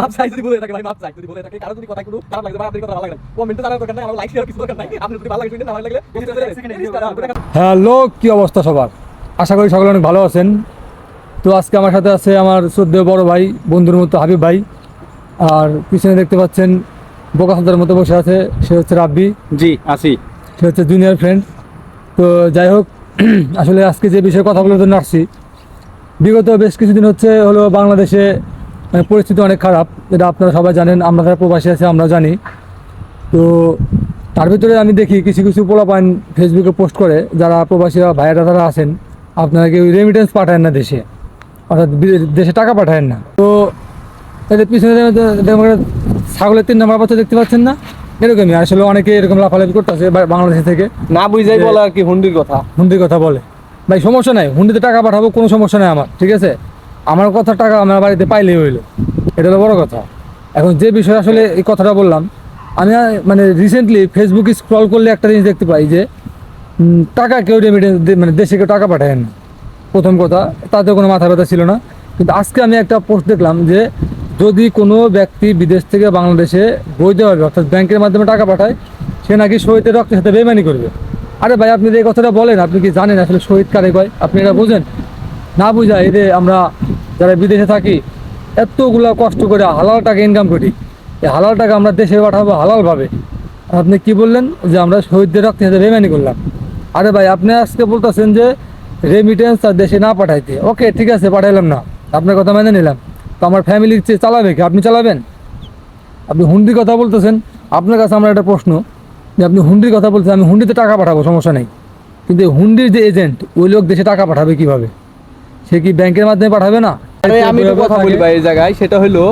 মাপ চাই যদি বলে থাকে ভাই মাপ চাই যদি বলে থাকে কারও যদি কথা কোনো খারাপ লাগে বা আপনার কথা ভালো লাগে কমেন্টে জানার দরকার নাই আমার লাইক শেয়ার কিছু দরকার নাই। আপনি যদি ভালো লাগে শুনতে না ভালো লাগলে হ্যালো কি অবস্থা সবার? আশা করি সকলে অনেক ভালো আছেন। তো আজকে আমার সাথে আছে আমার শ্রদ্ধেয় বড় ভাই বন্ধুর মতো হাবিব ভাই। আর পিছনে দেখতে পাচ্ছেন বোকা মতো বসে আছে সে হচ্ছে রাব্বি। জি আসি। সে হচ্ছে জুনিয়র ফ্রেন্ড তো যাই হোক আসলে আজকে যে বিষয়ে কথা বলার জন্য আসছি বিগত বেশ কিছুদিন হচ্ছে হলো বাংলাদেশে মানে পরিস্থিতি অনেক খারাপ যেটা আপনারা সবাই জানেন আমরা যারা প্রবাসী আছে আমরা জানি। তো তার ভিতরে আমি দেখি কিছু কিছু পোলাপাইন ফেসবুকে পোস্ট করে যারা প্রবাসীরা ভাইয়েরা যারা আছেন আপনারা কেউ রেমিটেন্স পাঠায় না দেশে। অর্থাৎ দেশে টাকা পাঠায় না। তো এদের পিছনে ছাগলের তিন নাম্বার বাচ্চা দেখতে পাচ্ছেন না? এরকমই আসলে অনেকে এরকম লাফালাফি করতেছে বাংলাদেশ থেকে। না বুঝাই বলে আর কি হুন্ডির কথা। হুন্ডির কথা বলে। ভাই সমস্যা নাই হুন্ডিতে টাকা পাঠাবো কোনো সমস্যা নাই আমার ঠিক আছে? আমার কথা টাকা আমার বাড়িতে পাইলেই হইল। এটা হলো বড় কথা। এখন যে বিষয়ে আসলে এই কথাটা বললাম, আমি মানে রিসেন্টলি ফেসবুকে স্ক্রল করলে একটা জিনিস দেখতে পাই যে টাকা কেউ রেমিটেন্স মানে দেশে কেউ টাকা পাঠায় না। প্রথম কথা, তাতে কোনো মাথা ব্যথা ছিল না। কিন্তু আজকে আমি একটা পোস্ট দেখলাম যে, যদি কোনো ব্যক্তি বিদেশ থেকে বাংলাদেশে বৈধভাবে অর্থাৎ ব্যাংকের মাধ্যমে টাকা পাঠায়, সে নাকি শহীদের রক্তের সাথে বেমানি করবে। আরে ভাই, আপনি এই কথাটা বলেন, আপনি কি জানেন আসলে শহীদ কারে কয়? আপনি এটা বুঝেন? না বুঝা যে আমরা যারা বিদেশে থাকি, এতগুলা কষ্ট করে হালাল টাকা ইনকাম করি। এই হালাল টাকা আমরা দেশে পাঠাবো হালালভাবে আপনি কি বললেন? যে আমরা শহীদদের রক্তের সাথে বেমানি করলাম। আরে ভাই, আপনি আজকে বলতেছেন যে রেমিটেন্স আর দেশে না পাঠাইতে। ওকে, ঠিক আছে, পাঠাইলাম না। আপনার কথা মেনে নিলাম। তো আমার ফ্যামিলির চেয়ে চালাবে কি? আপনি চালাবেন? আপনি হুন্ডির কথা বলতেছেন। আপনার কাছে আমার একটা প্রশ্ন। যে আপনি হুন্ডির কথা বলছেন, আমি হুন্ডিতে টাকা পাঠাবো, সমস্যা নেই। কিন্তু হুন্ডির যে এজেন্ট ওই লোক দেশে টাকা পাঠাবে কীভাবে? সে কি ব্যাংকের মাধ্যমে পাঠাবে না? আমি কথা বলি ভাই, এই জায়গায়। সেটা হলো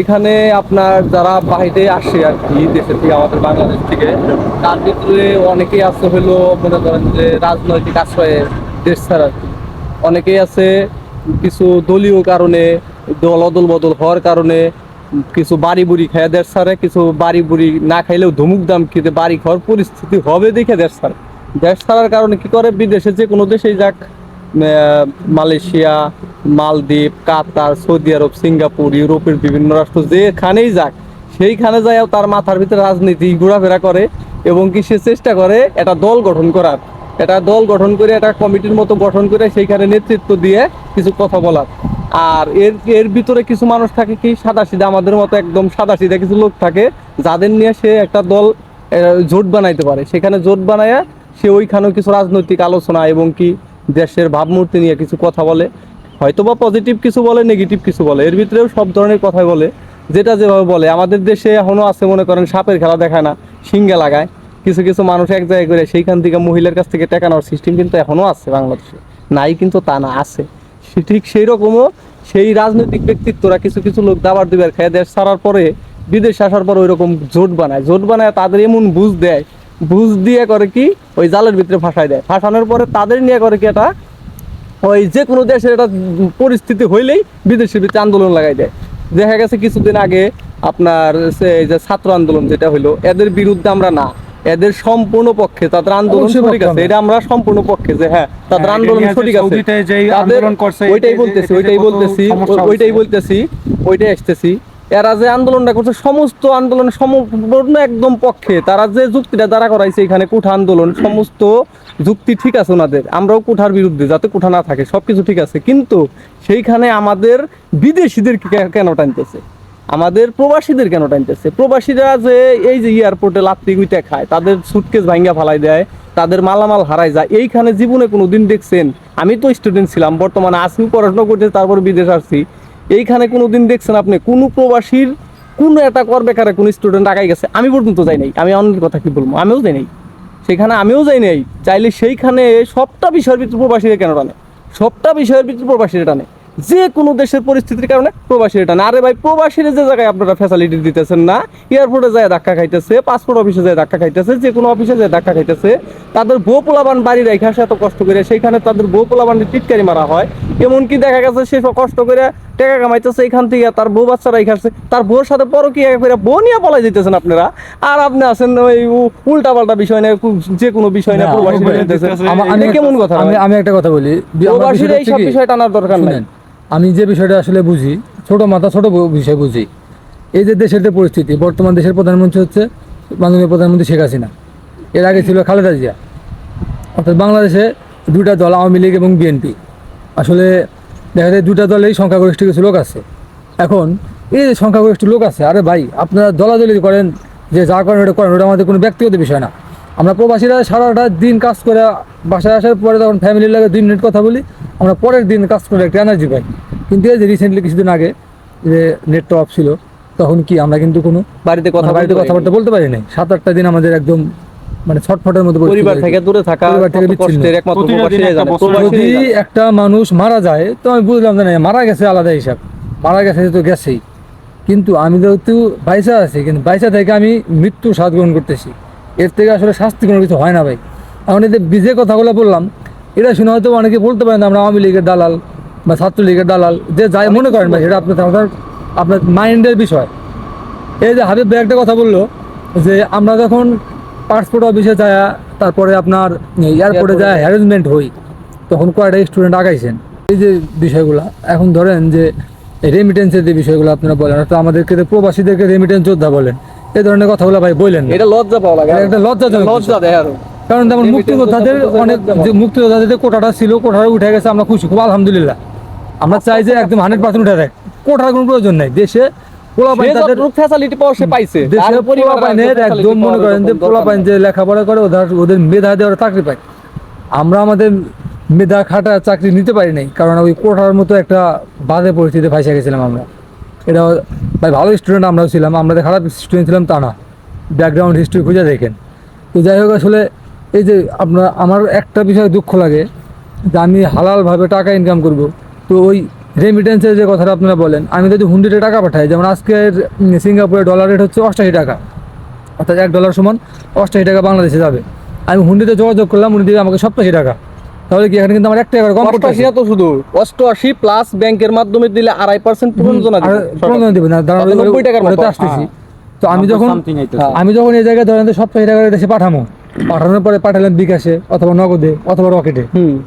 এখানে আপনার যারা বাইরে আসে আর কি, দেশের থেকে, আমাদের বাংলাদেশ থেকে, তার ভিতরে অনেকেই আছে হলো, মনে করেন যে রাজনৈতিক আশ্রয়ে দেশ ছাড়া অনেকেই আছে কিছু দলীয় কারণে, দল অদল বদল হওয়ার কারণে, কিছু বাড়ি বুড়ি খায় দেশ ছাড়ে, কিছু বাড়ি বুড়ি না খাইলেও ধুমুক দাম খেতে বাড়ি খাওয়ার পরিস্থিতি হবে দেখে দেশ ছাড়ে। দেশ ছাড়ার কারণে কি করে? বিদেশে যে কোনো দেশেই যাক মালয়েশিয়া, মালদ্বীপ, কাতার, সৌদি আরব, সিঙ্গাপুর, ইউরোপের বিভিন্ন রাষ্ট্র যেখানেই যাক, সেইখানে যায় তার মাথার ভিতরে রাজনীতি ঘোরাফেরা করে এবং কি সে চেষ্টা করে একটা দল গঠন করার। একটা দল গঠন করে একটা কমিটির মতো গঠন করে সেইখানে নেতৃত্ব দিয়ে কিছু কথা বলার। আর এর এর ভিতরে কিছু মানুষ থাকে কি সাদা সিধা আমাদের মতো একদম সাদা সিধা কিছু লোক থাকে, যাদের নিয়ে সে একটা দল জোট বানাইতে পারে। সেখানে জোট বানায় সে ওইখানেও কিছু রাজনৈতিক আলোচনা এবং কি দেশের ভাবমূর্তি নিয়ে কিছু কথা বলে হয়তো বা পজিটিভ কিছু বলে নেগেটিভ কিছু বলে, এর ভিতরেও সব ধরনের কথাই বলে, যেটা যেভাবে বলে। আমাদের দেশে এখনও আছে, মনে করেন, সাপের খেলা দেখায় না সিঙ্গা লাগায়। কিছু কিছু মানুষ এক জায়গায় করে সেইখান থেকে মহিলার কাছ থেকে টেকা নেওয়ার সিস্টেম কিন্তু এখনও আছে বাংলাদেশে। নাই কিন্তু তা না, আছে। ঠিক সেই রকমও সেই রাজনৈতিক ব্যক্তিত্বরা কিছু কিছু লোক দাবার দিবার খেয়ে দেশ ছাড়ার পরে, বিদেশ আসার পর ওই রকম জোট বানায়। জোট বানায় তাদের এমন বুঝ দেয় বুঝ দিয়ে করে কি? ওই জালের ভিতরে ফাঁসায় দেয়। ফাঁসানোর পরে তাদের নিয়ে করে কি এটা? ওই যে কোনো দেশের একটা পরিস্থিতি হইলেই বিদেশের ভিতরে আন্দোলন লাগাই দেয়। দেখা গেছে কিছুদিন আগে আপনার সে এই যে ছাত্র আন্দোলন যেটা হইল এদের বিরুদ্ধে আমরা না। এদের সম্পূর্ণ পক্ষে তাদের আন্দোলন সঠিক আছে। এটা আমরা সম্পূর্ণ পক্ষে যে হ্যাঁ তাদের হ্যাঁ, আন্দোলন সঠিক আছে। তাদের- ওইটাই বলতেছি ওইটাই বলতেছি ওইটাই বলতেছি ওইটাই আসতেছি। এরা যে আন্দোলনটা করছে, সমস্ত আন্দোলন সম্পূর্ণ একদম পক্ষে। তারা যে যুক্তিটা দাঁড়া করাইছে এখানে, কুঠা আন্দোলন, সমস্ত যুক্তি ঠিক আছে ওনাদের। আমরাও কুঠার বিরুদ্ধে, যাতে কুঠা না থাকে, সবকিছু ঠিক আছে। কিন্তু সেইখানে আমাদের বিদেশিদের কেন টানতেছে? আমাদের প্রবাসীদের কেন টানতেছে? প্রবাসীরা যে এই যে এয়ারপোর্টে লাত্তি গুইতে খায়, তাদের সুটকেস ভাঙ্গা ফালাই দেয়, তাদের মালামাল হারাই যায়। এইখানে জীবনে কোনো দিন দেখছেন, আমি তো স্টুডেন্ট ছিলাম, বর্তমানে আসি পড়াশোনা করতে তারপর বিদেশ আসছি। এইখানে কোনো দিন দেখছেন আপনি? কোনো প্রবাসীর কোনো একটা কর বেকারে কোনো স্টুডেন্ট আগাই গেছে। আমি পর্যন্ত যাই নাই। আমি অন্যের কথা কি বলব? আমিও যাই নাই। সেখানে আমিও যাই নাই। চাইলে সেইখানে সবটা বিষয়ের ভিতরে প্রবাসীরা কেন টানে? সবটা বিষয়ের ভিতরে প্রবাসীরা টানে। যে কোনো দেশের পরিস্থিতির কারণে প্রবাসীরা টানে। আরে ভাই, প্রবাসীরা যে জায়গায় আপনারা ফ্যাসিলিটি দিতেছেন না এয়ারপোর্টে যায় ধাক্কা খাইতেছে পাসপোর্ট অফিসে যায় ধাক্কা খাইতেছে, যে কোনো অফিসে যায় ধাক্কা খাইতেছে, তাদের বউ পোলাবান বাড়ি আসে এত কষ্ট করে, সেইখানে তাদের বউ পোলাবানের টিটকারি মারা হয়। এমনকি দেখা গেছে সে কষ্ট করে টাকা কামাইতেছে এখান থেকে তার বউ বাচ্চারা খাচ্ছে তার বউর সাথে পরও কি করে বউ নিয়ে পলাই দিতেছেন আপনারা। আর আপনি আছেন ওই উল্টা পাল্টা বিষয় নিয়ে যে কোনো বিষয় নিয়ে না, প্রবাসী কেমন কথা আমি আমি একটা কথা বলি। প্রবাসীর এইসব বিষয় টানার দরকার নাই। আমি যে বিষয়টা আসলে বুঝি ছোট মাথা ছোট বিষয় বুঝি এই যে দেশের যে পরিস্থিতি বর্তমান দেশের প্রধানমন্ত্রী হচ্ছে মাননীয় প্রধানমন্ত্রী শেখ হাসিনা। এর আগে ছিল খালেদা জিয়া। অর্থাৎ বাংলাদেশে দুটা দল আওয়ামী লীগ এবং বিএনপি। আসলে দেখা যায় দুটা দলেই সংখ্যাগরিষ্ঠ কিছু লোক আছে। এখন এই যে সংখ্যাগরিষ্ঠ লোক আছে আরে ভাই আপনারা দলাদলি করেন যে যা করেন ওটা করেন ওটা আমাদের কোনো ব্যক্তিগত বিষয় না। আমরা প্রবাসীরা সারাটা দিন কাজ করে বাসায় আসার পরে যখন ফ্যামিলির লাগে দুই মিনিট কথা বলি আমরা পরের দিন কাজ করে একটা এনার্জি পাই। কিন্তু এই যে রিসেন্টলি কিছুদিন আগে যে নেটটা অফ ছিল তখন কি আমরা কিন্তু কোনো বাড়িতে কথা কথা বাড়িতে কথাবার্তা বলতে পারি নাই সাত আটটা দিন আমাদের একদম মানে ছটফটের মধ্যে পরিবার থেকে দূরে থাকা। কষ্টের একমাত্র যদি একটা মানুষ মারা যায় তো আমি বুঝলাম যে মারা গেছে আলাদা হিসাব। মারা গেছে তো গেছেই। কিন্তু আমি যেহেতু বাইসা আছি কিন্তু বাইসা থেকে আমি মৃত্যু স্বাদ গ্রহণ করতেছি। এর থেকে আসলে শাস্তি কোনো কিছু হয় না ভাই। এখন যে বিজে কথাগুলো বললাম এটা শুনে হয়তো অনেকে বলতে পারেন আমরা আওয়ামী লীগের দালাল বা ছাত্রলীগের দালাল যে যাই মনে করেন ভাই সেটা আপনার আপনার আপনার মাইন্ডের বিষয়। এই যে হাবিব ভাই একটা কথা বলল যে আমরা যখন পাসপোর্ট অফিসে যায় তারপরে আপনার এয়ারপোর্টে যায় হ্যারাসমেন্ট হই। তখন কয়টা স্টুডেন্ট আগাইছেন? এই যে বিষয়গুলো এখন ধরেন যে রেমিটেন্সের যে বিষয়গুলো আপনারা বলেন অর্থাৎ আমাদেরকে প্রবাসীদেরকে রেমিটেন্স যোদ্ধা বলেন এই ধরনের কথাগুলো ভাই বললেন এটা লজ্জা পাওয়া লাগে। একটা লজ্জাজনক লজ্জা দেয় আরও। কারণ যেমন মুক্তিযোদ্ধাদের অনেক যে মুক্তিযোদ্ধাদের যে কোটাটা ছিল কোটাটা উঠে গেছে আমরা খুশি খুব আলহামদুলিল্লাহ। আমরা চাই যে একদম হান্ড্রেড পার্সেন্ট উঠে দেয় কোটার কোনো প্রয়োজন নেই। দেশে লেখাপড়া করে ওদের মেধা দিয়ে ওরা চাকরি পায়। আমরা আমাদের মেধা খাটা চাকরি নিতে পারি নাই কারণ ওই কোটার মতো একটা বাজে পরিস্থিতিতে গেছিলাম আমরা। এটা ভাই ভালো স্টুডেন্ট আমরাও ছিলাম আমরা খারাপ স্টুডেন্ট ছিলাম তা না। ব্যাকগ্রাউন্ড হিস্ট্রি খুঁজে দেখেন। তো যাই হোক আসলে এই যে আপনার আমার একটা বিষয় দুঃখ লাগে যে আমি হালালভাবে টাকা ইনকাম করব। তো ওই রেমিটেন্সের যে কথাটা আপনারা বলেন আমি যদি হুন্ডিতে টাকা পাঠাই যেমন আজকের সিঙ্গাপুরের ডলার রেট হচ্ছে অষ্টাশি টাকা অর্থাৎ এক ডলার সমান অষ্টাশি টাকা বাংলাদেশে যাবে আমি হুন্ডিতে যোগাযোগ করলাম উনি দিবে আমাকে সপ্তাশি টাকা তাহলে কি এখানে কিন্তু আমার এক টাকা কম অষ্টআশি করতেছে না তো শুধু অষ্টআশি প্লাস ব্যাংকের মাধ্যমে দিলে আড়াই পার্সেন্ট প্রণোদনা দিবে না 90 টাকার মতো। আসতেছি তো আমি যখন। হ্যাঁ। আমি যখন এই জায়গায় ধরেন সপ্তাহে টাকা দেশে পাঠামো পাঠানোর পরে পাঠালেন বিকাশে অথবা নগদে অথবা রকেটে।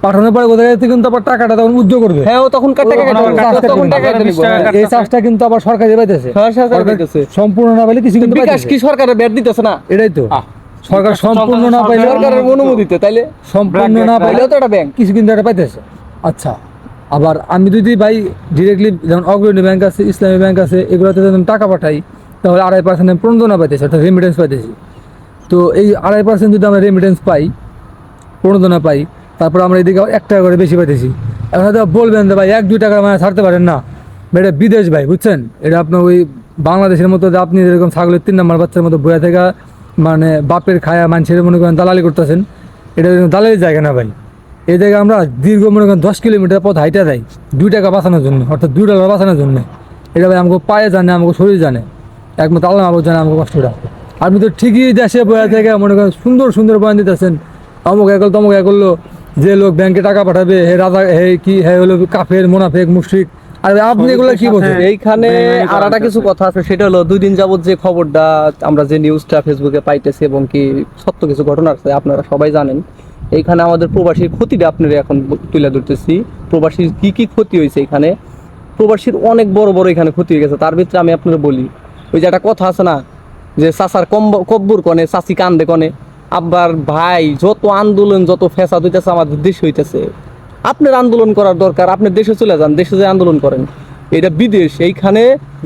পাঠানোর পরে কোথায় থেকে কিন্তু আবার টাকাটা তখন উদ্যোগ করবে। হ্যাঁ তখন এই চার্জটা কিন্তু আবার সরকারি পাইতেছে। হ্যাঁ, সরকার সরকার পাইতেছে। সম্পূর্ণ না পাইলে কিছু কিন্তু বিকাশ কি সরকারের ব্যাট দিতেছে না? এটাই তো। সরকার সম্পূর্ণ না পাইলে সরকারের অনুমোদিতে তাইলে? সম্পূর্ণ না পাইলে তো একটা ব্যাংক। কিছু কিন্তু একটা পাইতেছে। আচ্ছা আবার আমি যদি ভাই ডিরেক্টলি যেমন অগ্রণী ব্যাংক আছে ইসলামী ব্যাংক আছে এগুলোতে যদি টাকা পাঠাই তাহলে আড়াই পার্সেন্ট আমি প্রণোদনা পাইতেছি অর্থাৎ রেমিটেন্স পাইতেছি। তো এই আড়াই পার্সেন্ট যদি আমরা রেমিটেন্স পাই, প্রণোদনা পাই, তারপর আমরা এদিকে এক টাকা করে বেশি পাইতেছি। এখন হয়তো বলবেন যে ভাই, এক দুই টাকা মানে ছাড়তে পারেন না। এটা বিদেশ ভাই, বুঝছেন? এটা আপনার ওই বাংলাদেশের মতো যে আপনি যেরকম ছাগলের তিন নম্বর বাচ্চার মতো বইয়া থেকে মানে বাপের খায়া মানুষের মনে করেন দালালি করতেছেন, এটা দালালির জায়গা না ভাই। এই জায়গায় আমরা দীর্ঘ মনে করেন দশ কিলোমিটার পথ হাইটা যাই দুই টাকা বাঁচানোর জন্য, অর্থাৎ দুই ডলার বাঁচানোর জন্য। এটা ভাই আমাকে পায়ে জানে, আমাকে শরীর জানে। একমাত্র আল্লাহ আবু জানে আমাকে কষ্টটা। আপনি তো ঠিকই দেশে বয়া থেকে মনে করেন সুন্দর সুন্দর বয়ান দিতেছেন। অমুক একল তমুক একল যে লোক ব্যাংকে টাকা পাঠাবে হে রাজা হে কি হে হলো কাফের মোনাফেক মুশরিক। আর আপনি এগুলো কি বলছেন? এইখানে আর একটা কিছু কথা আছে সেটা হলো দুই দিন যাবত যে খবরটা আমরা যে নিউজটা ফেসবুকে পাইতেছি এবং কি সত্য কিছু ঘটনা আছে আপনারা সবাই জানেন। এইখানে আমাদের প্রবাসীর ক্ষতিটা আপনারা এখন তুলে ধরতেছি। প্রবাসীর কি কি ক্ষতি হয়েছে এখানে? প্রবাসীর অনেক বড় বড় এখানে ক্ষতি হয়ে গেছে তার ভিতরে আমি আপনারা বলি। ওই যে একটা কথা আছে না যে চাচার কম্ব কব্বুর কনে, চাচি কান্দে কনে, আব্বার ভাই যত আন্দোলন, যত ফেসাদ হইতেছে, আমাদের দেশ হইতেছে। আপনার আন্দোলন করার দরকার, আপনি দেশে চলে যান, দেশে যে আন্দোলন করেন, এটা বিদেশ, এইখানে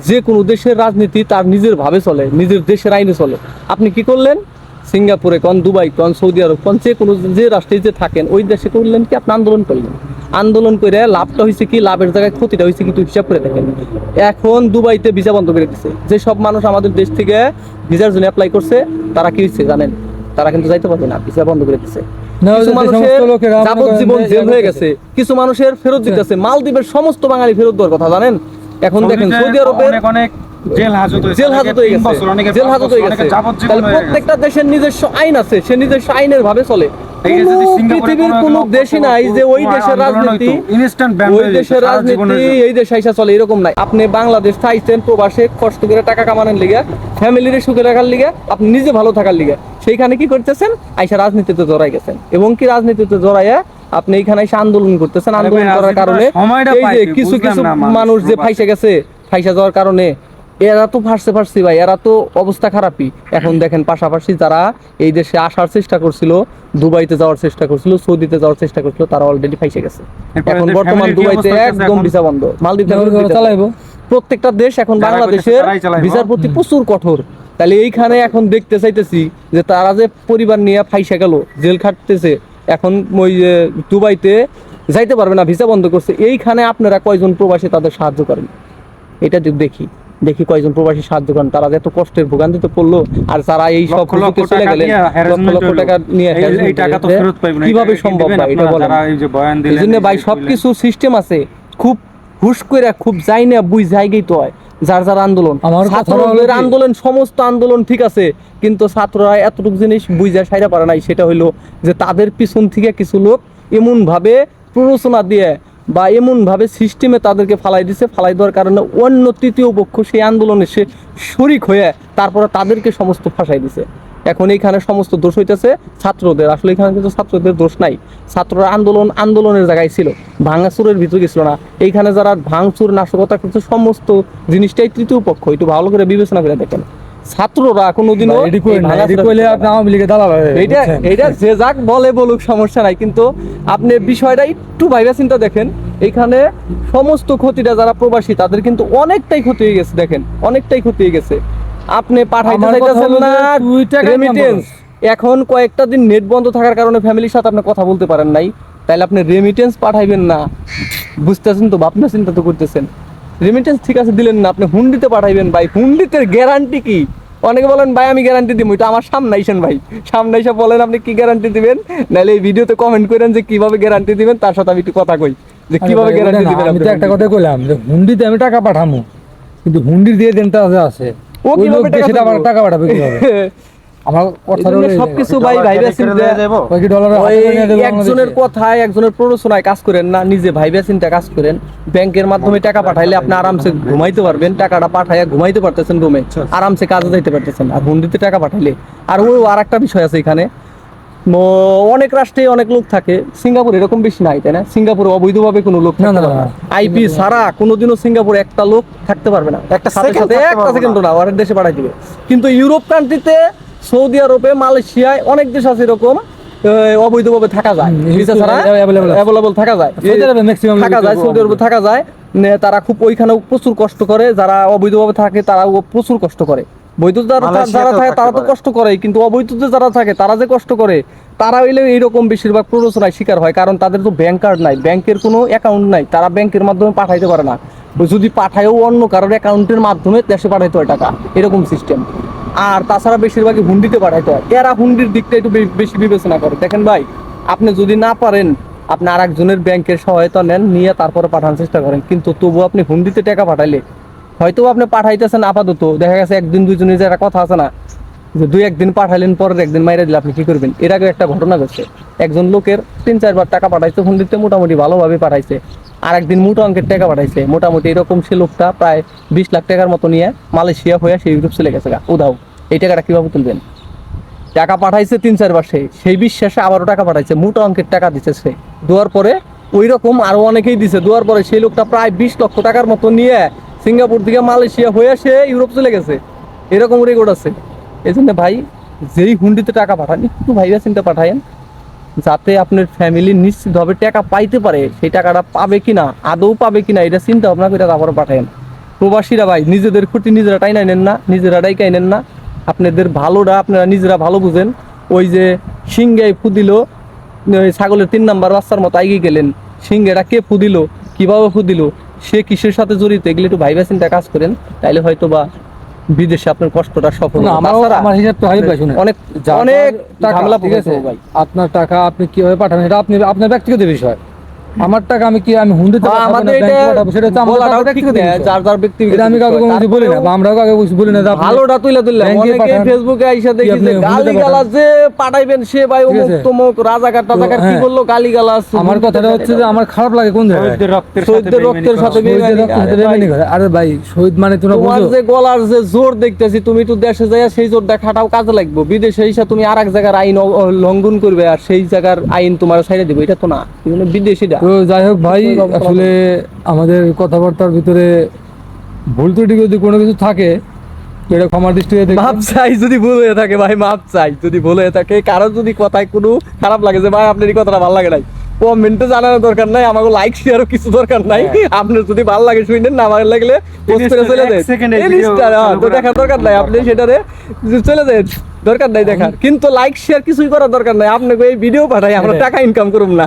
যে কোনো দেশের রাজনীতি তার নিজের ভাবে চলে, নিজের দেশের আইনে চলে। আপনি কি করলেন? সিঙ্গাপুরে কন, দুবাই কন, সৌদি আরব কন, যে কোনো যে রাষ্ট্রে যে থাকেন, ওই দেশে করলেন কি আপনি আন্দোলন করলেন? আন্দোলন করে লাভটা হয়েছে কি লাভের জায়গায় ক্ষতিটা হয়েছে কিন্তু হিসাব করে দেখেন। এখন দুবাইতে ভিসা বন্ধ করে দিচ্ছে যে সব মানুষ আমাদের দেশ থেকে ভিসার জন্য অ্যাপ্লাই করছে তারা কি হচ্ছে জানেন? তারা কিন্তু যাইতে পারবে না ভিসা বন্ধ করে দিচ্ছে কিছু মানুষের মনে যাবজ্জীবন জেল হয়ে গেছে। কিছু মানুষের ফেরত দিতেছে। মালদ্বীপের সমস্ত বাঙালি ফেরত দেওয়ার কথা জানেন? এখন দেখেন সৌদি আরবের অনেক অনেক জেল হাজত জেল হাজত হয়ে গেছে। জেল হাজত হয়ে গেছে। তাহলে প্রত্যেকটা দেশের নিজস্ব আইন আছে সে নিজস্ব আইনের ভাবে চলে। পৃথিবীর কোনো দেশই নাই যে ওই দেশের রাজনীতি ওই দেশের রাজনীতি এই দেশ আইসা চলে এরকম নাই। আপনি বাংলাদেশ চাইছেন প্রবাসে কষ্ট করে টাকা কামানোর লিগে ফ্যামিলির সুখে রাখার লিগে আপনি নিজে ভালো থাকার লিগে সেইখানে কি করতেছেন? আইসা রাজনীতিতে জড়াই গেছেন। এবং কি রাজনীতিতে জড়াইয়া আপনি এখানে এসে আন্দোলন করতেছেন? আন্দোলন করার কারণে এই যে কিছু কিছু মানুষ যে ফাইসে গেছে ফাইসা যাওয়ার কারণে এরা তো ফার্সে ফার্সি ভাই এরা তো অবস্থা খারাপই। এখন দেখেন পাশাপাশি যারা এই দেশে আসার চেষ্টা করছিল দুবাইতে যাওয়ার চেষ্টা করছিল সৌদিতে যাওয়ার চেষ্টা করছিল তারা অলরেডি ফাইসে গেছে। এখন বর্তমান দুবাইতে একদম ভিসা বন্ধ। মালদ্বীপে চালাইবো? প্রত্যেকটা দেশ এখন বাংলাদেশের। ভিসার প্রতি প্রচুর কঠোর। তাহলে এইখানে এখন দেখতে চাইতেছি যে তারা যে পরিবার নিয়ে ফাইসা গেল জেল খাটতেছে এখন ওই যে দুবাইতে যাইতে পারবে না ভিসা বন্ধ করছে এইখানে আপনারা কয়জন প্রবাসী তাদের সাহায্য করেন? এটা যদি দেখি। দেখি কয়জন প্রবাসী সাহায্য করেন তারা এত কষ্টের ভোগান্তিতে পড়ল আর যারা এই সব সুযোগে চলে গেলেন লক্ষ লক্ষ টাকা নিয়ে এই- টাকা তো ফেরত পাইবেন কীভাবে সম্ভব ভাই এটা বলেন। এই যে বয়ান দিলেন, জন্য ভাই সবকিছু সিস্টেম আছে খুব হুশ করে খুব যাই না বুঝ জায়গায় তো হয় যার যার আন্দোলন। আমার কথা হলো ছাত্রদের আন্দোলন সমস্ত আন্দোলন ঠিক আছে কিন্তু ছাত্ররা এতটুকু জিনিস বুঝা সাইরা পারে নাই সেটা হইল যে তাদের পিছন থেকে কিছু লোক এমন ভাবে প্ররোচনা দিয়ে বা এমনভাবে সিস্টেমে তাদেরকে ফালাই দিছে, ফালাই দেওয়ার কারণে অন্য তৃতীয় পক্ষ সেই আন্দোলনে সে শরিক হয়ে তারপরে তাদেরকে সমস্ত ফাঁসাই দিছে। এখন এইখানে সমস্ত দোষ হইতেছে ছাত্রদের। আসলে এখানে কিন্তু ছাত্রদের দোষ নাই। ছাত্ররা আন্দোলন, আন্দোলনের জায়গায় ছিল। ভাঙাচুরের ভিতরে গেছিল না। এইখানে যারা ভাঙচুর, নাশকতা করছে, সমস্ত জিনিসটাই তৃতীয় পক্ষ। একটু ভালো করে বিবেচনা করে দেখেন। ছাত্ররা কোনোদিনও বুঝছেন? এইটা যে যাক বলে বলুক সমস্যা নাই। কিন্তু আপনি বিষয়টা একটু ভাইবা চিন্তা দেখেন। এইখানে সমস্ত ক্ষতিটা যারা প্রবাসী তাদের কিন্তু অনেকটাই ক্ষতি হয়ে গেছে দেখেন। অনেকটাই ক্ষতি হয়ে গেছে। আপনি পাঠাইতে চাইতেছেন না রেমিটেন্স এখন কয়েকটা দিন নেট বন্ধ থাকার কারণে ফ্যামিলির সাথে আপনি কথা বলতে পারেন নাই। তাইলে আপনি রেমিটেন্স পাঠাইবেন না। বুঝতেছেন তো ভাবনা চিন্তা তো করতেছেন। রেমিটেন্স ঠিক আছে দিলেন না। আপনি হুন্ডিতে পাঠাইবেন ভাই। হুন্ডিতে গ্যারান্টি কি? অনেকে বলেন ভাই আমি গ্যারান্টি দিব এটা আমার সামনে আইসেন ভাই। সামনে এসে বলেন আপনি কি গ্যারান্টি দিবেন? নাহলে এই ভিডিওতে কমেন্ট করেন যে কীভাবে গ্যারান্টি দিবেন তার সাথে আমি একটু কথা কই। যে কীভাবে গ্যারান্টি দিবেন আমি তো একটা কথা কইলাম যে হুন্ডিতে আমি টাকা পাঠামু কিন্তু হুন্ডি দিয়ে দেনটা যে আছে ও কীভাবে? টাকা পাঠাবে কীভাবে? আমার কথা এই জন্য হলো এই সবকিছু ভাই ভাইবা চিন্তা দিয়ে যাব? ওই কি ডলারে ওই হাতে নিয়ে দেবো একজনের কথায় একজনের প্ররোচনায় কাজ করেন না নিজে ভাইবা চিন্তা কাজ করেন। ব্যাংকের মাধ্যমে টাকা পাঠাইলে আপনি আরামসে ঘুমাইতে পারবেন টাকাটা পাঠাইয়া ঘুমাইতে পারতেছেন রুমে আরামসে কাজে যাইতে পারতেছেন। আর হুন্ডিতে টাকা পাঠাইলে আর ও আর একটা বিষয় আছে এখানে। অনেক রাষ্ট্রে অনেক লোক থাকে সিঙ্গাপুর এরকম বেশি নাই তাই না? সিঙ্গাপুরে অবৈধভাবে কোনো লোক না, আইপি ছাড়া কোনোদিনও সিঙ্গাপুরে একটা লোক থাকতে পারবে না। একটা সাথে সাথে একটা সেকেন্ড না। না ওর দেশে পাঠাই দিবে। কিন্তু ইউরোপ কান্ট্রিতে সৌদি আরবে মালয়েশিয়ায় অনেক দেশ আছে এরকম অবৈধভাবে থাকা যায়। ভিসা ছাড়া অ্যাভেলেবল থাকা যায়। সৌদি আরবে maximum থাকা যায় সৌদি আরবে থাকা যায়। তারা খুব ওইখানেও প্রচুর কষ্ট করে যারা অবৈধভাবে থাকে তারা প্রচুর কষ্ট করে। বৈধ যারা যারা থাকে তারা তো কষ্ট করে কিন্তু অবৈধতে যারা থাকে তারা যে কষ্ট করে তারা হইলে এইরকম বেশিরভাগ প্ররোচনায় শিকার হয় কারণ তাদের তো ব্যাংক কার্ড নাই ব্যাংকের কোনো অ্যাকাউন্ট নাই তারা ব্যাংকের মাধ্যমে পাঠাইতে পারে না। যদি পাঠায়ও অন্য কারোর অ্যাকাউন্টের মাধ্যমে দেশে পাঠাইতে হয় টাকা এরকম সিস্টেম আর তাছাড়া বেশিরভাগই হুন্ডিতে পাঠাইতে হয়। এরা হুন্ডির দিকটা একটু বেশি বিবেচনা করে। দেখেন ভাই, আপনি যদি না পারেন, আপনি আর একজনের ব্যাংকের সহায়তা নেন, নিয়ে তারপরে পাঠানোর চেষ্টা করেন। কিন্তু তবুও আপনি হুন্ডিতে টাকা পাঠাইলে হয়তো আপনি পাঠাইতেছেন আপাতত, দেখা গেছে একদিন দুইজনের যে একটা কথা আছে না যে দুই একদিন পাঠাইলেন, পরের একদিন মাইরা দিলে আপনি কি করবেন? এর আগে একটা ঘটনা ঘটছে। একজন লোকের তিন, চারবার টাকা পাঠাইছে হুন্ডিতে মোটামুটি ভালোভাবে পাঠাইছে। আর একদিন মোটা অঙ্কের টাকা পাঠাইছে। মোটামুটি এরকম সে লোকটা প্রায় বিশ লাখ টাকার মতো নিয়ে মালয়েশিয়া হয়ে সে ইউরোপ চলে গেছে। উধাও। এই টাকাটা কীভাবে তুলবেন? টাকা পাঠাইছে তিন, চারবার সে। সেই বিশ্বাসে আবারও টাকা পাঠাইছে। মোটা অঙ্কের টাকা দিচ্ছে সে। দেওয়ার পরে ওই রকম আরও অনেকেই দিছে। দেওয়ার পরে সেই লোকটা প্রায় বিশ লক্ষ টাকার মতো নিয়ে সিঙ্গাপুর থেকে মালয়েশিয়া হয়ে সে ইউরোপ চলে গেছে। এরকম রেকর্ড আছে। এই জন্য ভাই, যেই হুন্ডিতে টাকা পাঠান, একটু ভাইবা চিন্তা পাঠায়েন, যাতে আপনার ফ্যামিলি নিশ্চিতভাবে টাকা পাইতে পারে, সেই টাকাটা পাবে কিনা, আদৌ পাবে কিনা, এটা চিন্তা ভাবনা করে তারপরে পাঠায়েন। প্রবাসীরা ভাই, নিজেদের ক্ষতি নিজেরা টাইনা নেন না, নিজেরা ডাইকাই নেন না। আপনাদের ভালোটা আপনারা নিজেরা ভালো বুঝেন। ওই যে সিংহাই ফুদিল ছাগলের তিন নাম্বার বাচ্চার মতো আগে গেলেন। সিংহেটা কে ফুদিল কীভাবে ফুদিল সে কিসের সাথে জড়িত, এগুলো একটু ভাইবা চিন্তা কাজ করেন। তাইলে হয়তো বা বিদেশে আপনার কষ্টটা সফল আমার হিসাব তো ভাই শুনে অনেক অনেক টাকা ঠিক আছে ভাই। আপনার টাকা আপনি কীভাবে পাঠান এটা আপনি আপনার ব্যক্তিগত বিষয়। আমার টাকা আমি কি আমি হুন্ডিতে হ্যাঁ, পাঠাবো না, আমাদের এটা সেটা হচ্ছে আমার ব্যক্তিগত ঠিক না, বিষয়। যার যার ব্যক্তিগত এটা আমি কাউকে কোনো বলি না বা আমরাও কাউকে কিছু বলি না ভালোটা তুলে তুললাম অনেকে ফেসবুকে আইসা দেখি যে গালি গালাজ যে পাঠাইবেন সে ভাই অমুক তমুক রাজাকার টাজাকার কি। বলল গালি গালাজ আমার কথাটা হচ্ছে যে আমার খারাপ লাগে কোন জায়গায়? রক্তের সাথে রক্তের সাথে শহীদের বেইমানি, রক্তের সাথে আরে ভাই, করে। আরে ভাই শহীদ মানে তোমরা বুঝো। যে গলার যে জোর দেখতেছি তুমি তো দেশে যাইয়া সেই জোর দেখাটাও কাজে লাগবে। বিদেশে এসে তুমি আর এক জায়গার আইন লঙ্ঘন করবে আর সেই জায়গার আইন তোমার সাইডে দিবে। এটা তো না বিদেশিটা তো যাই হোক ভাই আসলে আমাদের কথাবার্তার ভিতরে ভুল ত্রুটি যদি কোনো কিছু থাকে এটা দৃষ্টিতে মাপ চাই যদি ভুল হয়ে থাকে ভাই মাপ চাই যদি ভুল হয়ে থাকে। কারও যদি কথায় কোনো খারাপ লাগে যে ভাই আপনার এই কথাটা ভালো লাগে নাই। কমেন্টে জানানোর দরকার নাই আমাকে লাইক শেয়ারও কিছু দরকার নাই। আপনার যদি ভালো লাগে শুনেন না ভালো লাগলে পোস্ট করে চলে লিস্টটা, হ্যাঁ, তো দেখার দরকার নাই আপনি সেটারে চলে দেন দরকার নাই দেখার। কিন্তু লাইক শেয়ার কিছুই করার দরকার নাই। আপনাকে এই ভিডিও পাঠাই আমরা টাকা ইনকাম করুম না।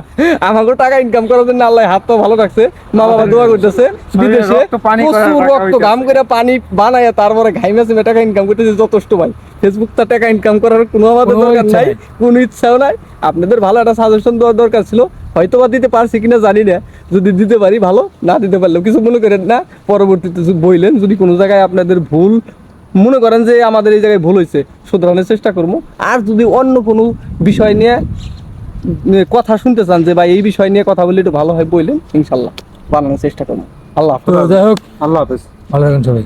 আমাকে টাকা ইনকাম করার জন্য আল্লাহ হাত তো ভালো রাখছে। মা বাবা দোয়া করতেছে। বিদেশে প্রচুর রক্ত। ঘাম করে পানি বানায় তারপরে ঘাইমে সিমে টাকা ইনকাম করতেছে যথেষ্ট ভাই। ফেসবুক তা টাকা ইনকাম করার কোনো আমাদের দরকার নাই। কোনো ইচ্ছাও নাই। আপনাদের ভালো একটা সাজেশন দেওয়ার দরকার ছিল। হয়তো বা দিতে পারছি কিনা জানি না। যদি দিতে পারি ভালো। না দিতে পারলেও কিছু মনে করেন না। পরবর্তীতে বইলেন যদি কোনো জায়গায় আপনাদের ভুল মনে করেন যে আমাদের এই জায়গায় ভুল হয়েছে শুধরানোর চেষ্টা করব। আর যদি অন্য কোনো বিষয় নিয়ে কথা শুনতে চান যে ভাই এই বিষয় নিয়ে কথা বললে একটু ভালো হয় বললেন ইনশাল্লাহ বানানোর চেষ্টা করব। আল্লাহ যাই হোক আল্লাহ হাফেজ। ভালো থাকেন সবাই।